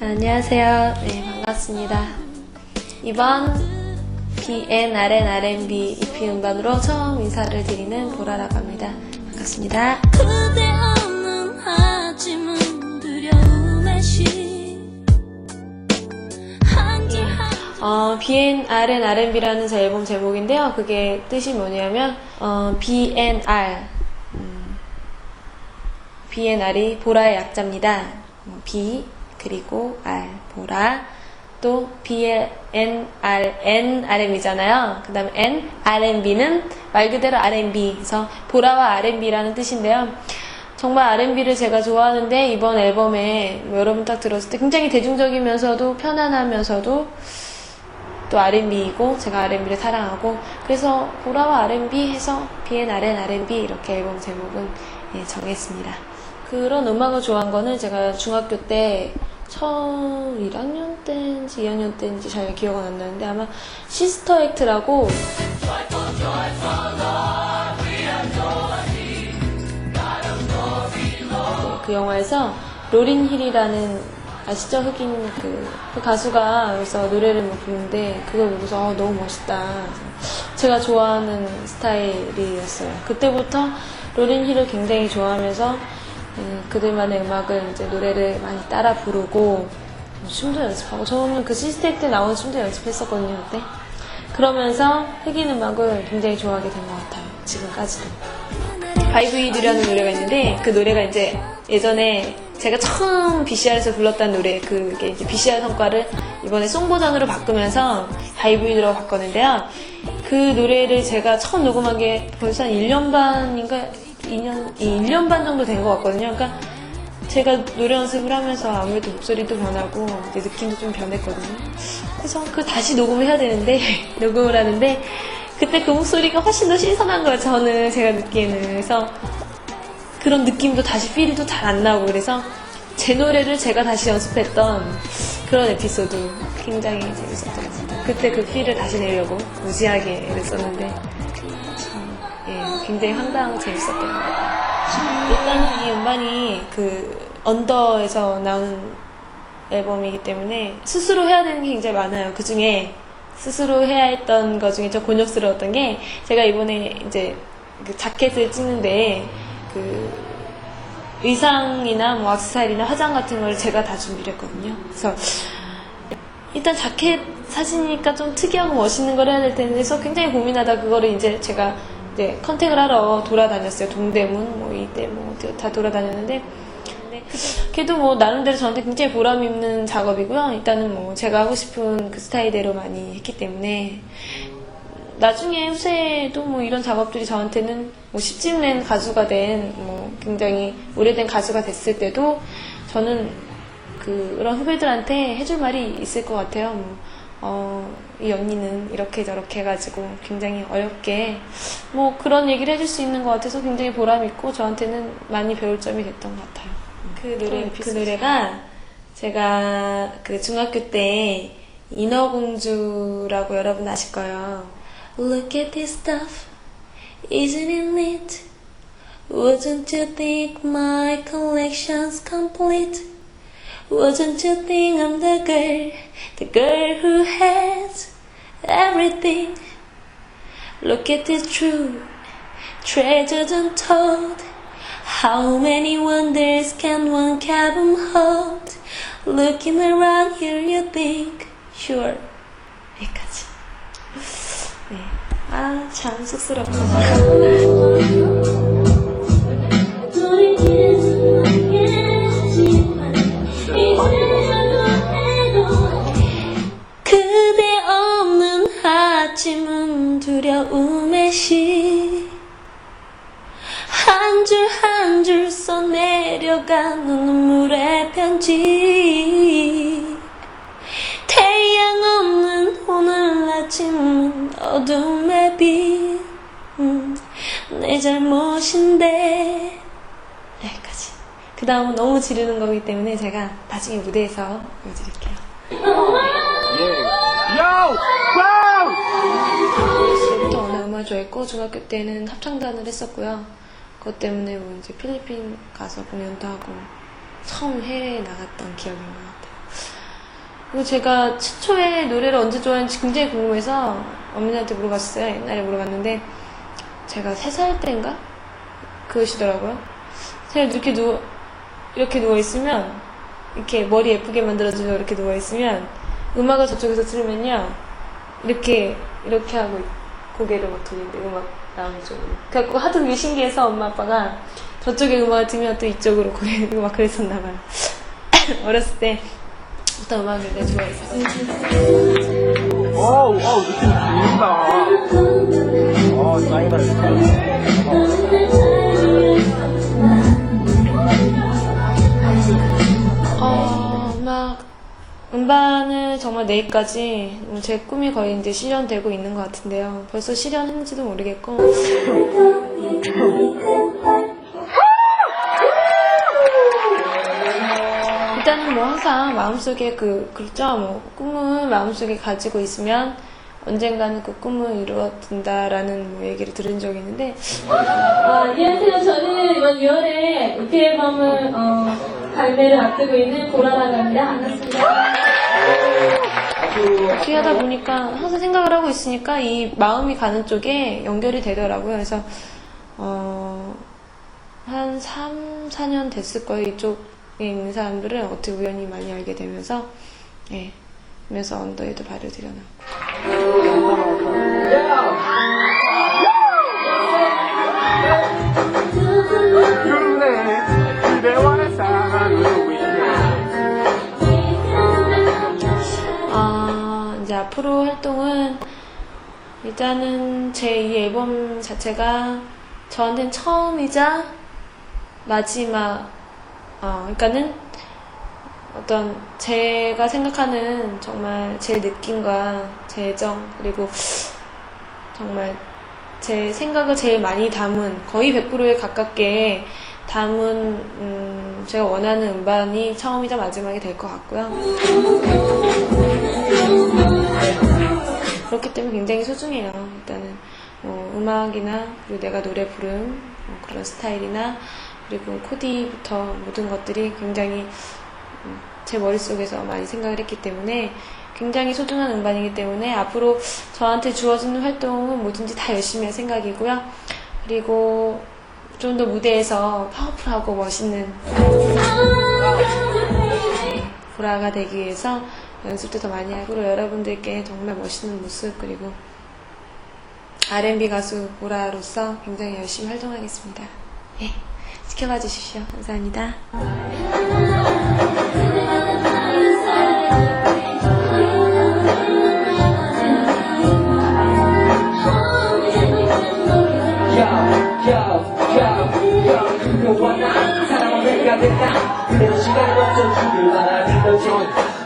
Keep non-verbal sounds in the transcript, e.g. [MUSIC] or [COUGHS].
안녕하세요. 네, 반갑습니다. 이번 BNRN R&B EP 음반으로 처음 인사를 드리는 보라라고 합니다. 반갑습니다. 한줄 어, BNRN R&B라는 제 앨범 제목인데요. 그게 뜻이 뭐냐면 어, BNR 음, BNR이 보라의 약자입니다. 어, B 그리고 R 보라 또 BNRN RM이잖아요. 그 다음에 N R&B는 말 그대로 R&B 그래서 보라와 R&B라는 뜻인데요. 정말 R&B를 제가 좋아하는데 이번 앨범에 뭐 여러분 딱 들었을 때 굉장히 대중적이면서도 편안하면서도 또 R&B이고 제가 R&B를 사랑하고 그래서 보라와 R&B 해서 BNRN R&B 이렇게 앨범 제목은 예, 정했습니다. 그런 음악을 좋아한 거는 제가 중학교 때 처음 1학년 때인지 2학년 때인지 잘 기억은 안 나는데 아마 시스터 액트라고 그 영화에서 로린 힐이라는 아시죠 흑인 그, 그 가수가 그래서 노래를 막 부르는데 그걸 보고서 어, 너무 멋있다. 제가 좋아하는 스타일이었어요. 그때부터 로린 힐을 굉장히 좋아하면서 음, 그들만의 음악을 이제 노래를 많이 따라 부르고 춤도 연습하고 저는 그 시스텍 때 나온 춤도 연습했었거든요 그때. 그러면서 흑인 음악을 굉장히 좋아하게 된 것 같아요. 지금까지도. 바이브이드라는 노래가 있는데 그 노래가 이제 예전에 제가 처음 BCR에서 불렀던 노래 그게 이제 BCR 성과를 이번에 송 버전으로 바꾸면서 바이브이드라고 바꿨는데요. 그 노래를 제가 처음 녹음한 게 벌써 한 1년 반인가 2년 1년 반 정도 된 것 같거든요. 그러니까 제가 노래 연습을 하면서 아무래도 목소리도 변하고 이제 느낌도 좀 변했거든요. 그래서 그 다시 녹음을 해야 되는데 [LAUGHS] 녹음을 하는데 그때 그 목소리가 훨씬 더 신선한 거예요. 저는 제가 느끼는 그래서 그런 느낌도 다시 필도 잘 안 나오고 그래서 제 노래를 제가 다시 연습했던 그런 에피소드 굉장히 재밌었던 것 같아요. 그때 그 필을 다시 내려고 무지하게 애를 썼는데 굉장히 황당하고 재밌었던 것 같아요. 일단은 이 음반이 그 언더에서 나온 앨범이기 때문에 스스로 해야 되는 게 굉장히 많아요. 그 중에 스스로 해야 했던 것 중에 좀 곤욕스러웠던 게 제가 이번에 이제 그 자켓을 찍는데 그 의상이나 뭐 악세사리나 화장 같은 걸 제가 다 준비를 했거든요. 그래서 일단 자켓 사진이니까 좀 특이하고 멋있는 걸 해야 될 텐데 그래서 굉장히 고민하다 그거를 이제 제가 이제 컨택을 하러 돌아다녔어요. 동대문 뭐 이때 뭐다 돌아다녔는데 그래도 뭐 나름대로 저한테 굉장히 보람 있는 작업이고요. 일단은 뭐 제가 하고 싶은 그 스타일대로 많이 했기 때문에 나중에 후세에도 뭐 이런 작업들이 저한테는 뭐 10집 낸 가수가 된 뭐 굉장히 오래된 가수가 됐을 때도 저는 그런 후배들한테 해줄 말이 있을 것 같아요. 뭐, 어, 이 언니는 이렇게 저렇게 해가지고 굉장히 어렵게 뭐 그런 얘기를 해줄 수 있는 것 같아서 굉장히 보람 있고 저한테는 많이 배울 점이 됐던 것 같아요. 그 노래 그 노래가 제가 그 중학교 때 인어공주라고 여러분 아실 거예요. Look at this stuff, isn't it neat? Wouldn't you think my collection's complete? Wouldn't you think I'm the girl, the girl who has everything? Look at this true treasures untold. How many wonders can one cabin hold? Looking around here, you think, sure. 여기까지. 네. 아, 참 쑥스럽다. 편지 태양 없는 오늘 아침은 어둠의 빛 음, 내 잘못인데 여기까지 그 다음은 너무 지르는 거기 때문에 제가 나중에 무대에서 보여드릴게요! Wow! 그때부터 워낙 음악 좋아했고 중학교 때는 합창단을 했었고요. 그것 때문에 뭐 이제 필리핀 가서 공연도 하고 처음 해외에 나갔던 기억인 것 같아요. 그리고 제가 최초에 노래를 언제 좋아했는지 굉장히 궁금해서 어머니한테 물어봤어요. 옛날에 물어봤는데 제가 3살 때인가? 그러시더라고요. 제가 이렇게 누워, 이렇게 누워있으면 이렇게 머리 예쁘게 만들어주고 이렇게 누워있으면 음악을 저쪽에서 들으면요. 이렇게, 이렇게 하고 고개를 막 돌리는데 음악 나오는 쪽으로. 그래갖고 하도 그게 신기해서 엄마 아빠가 저쪽에 음악을 들으면 또 이쪽으로 고개를 막 그랬었나 봐요. [COUGHS] 어렸을 때 어떤 음악을 내가 좋아했었어요. 어우, 어우, 느낌 좋다. 어, 많이 다 음반을 정말 내일까지 음, 제 꿈이 거의 이제 실현되고 있는 것 같은데요. 벌써 실현했는지도 모르겠고. 일단은 뭐 항상 마음속에 그 그렇죠. 뭐 꿈을 마음속에 가지고 있으면 언젠가는 그 꿈을 이루어진다라는 뭐 얘기를 들은 적이 있는데 아, 안녕하세요. 저는 이번 6월에 EP 앨범을 어, 발매를 앞두고 있는 보라라고 합니다. 반갑습니다. 어떻게 하다 보니까 항상 생각을 하고 있으니까 이 마음이 가는 쪽에 연결이 되더라고요. 그래서 어, 한 3, 4년 됐을 거예요. 이쪽에 있는 사람들은 어떻게 우연히 많이 알게 되면서 예. 그래서 언더에도 발을 들여놨고 이제 앞으로 활동은 일단은 제 이 앨범 자체가 저한테는 처음이자 마지막, 어, 그러니까는 어떤 제가 생각하는 정말 제 느낌과 제 애정 그리고 정말 제 생각을 제일 많이 담은 거의 100%에 가깝게 담은 음, 제가 원하는 음반이 처음이자 마지막이 될 것 같고요. 그렇기 때문에 굉장히 소중해요. 일단은 뭐 음악이나 그리고 내가 노래 부른 뭐 그런 스타일이나 그리고 코디부터 모든 것들이 굉장히 음, 제 머릿속에서 많이 생각을 했기 때문에 굉장히 소중한 음반이기 때문에 앞으로 저한테 주어지는 활동은 뭐든지 다 열심히 할 생각이고요. 그리고 좀 더 무대에서 파워풀하고 멋있는 보라가 되기 위해서 연습도 더 많이 하고 여러분들께 정말 멋있는 모습 그리고 R&B 가수 보라로서 굉장히 열심히 활동하겠습니다. 예, 지켜봐 주십시오. 감사합니다. 그대로 시간이 멈춰주길 바라는 거지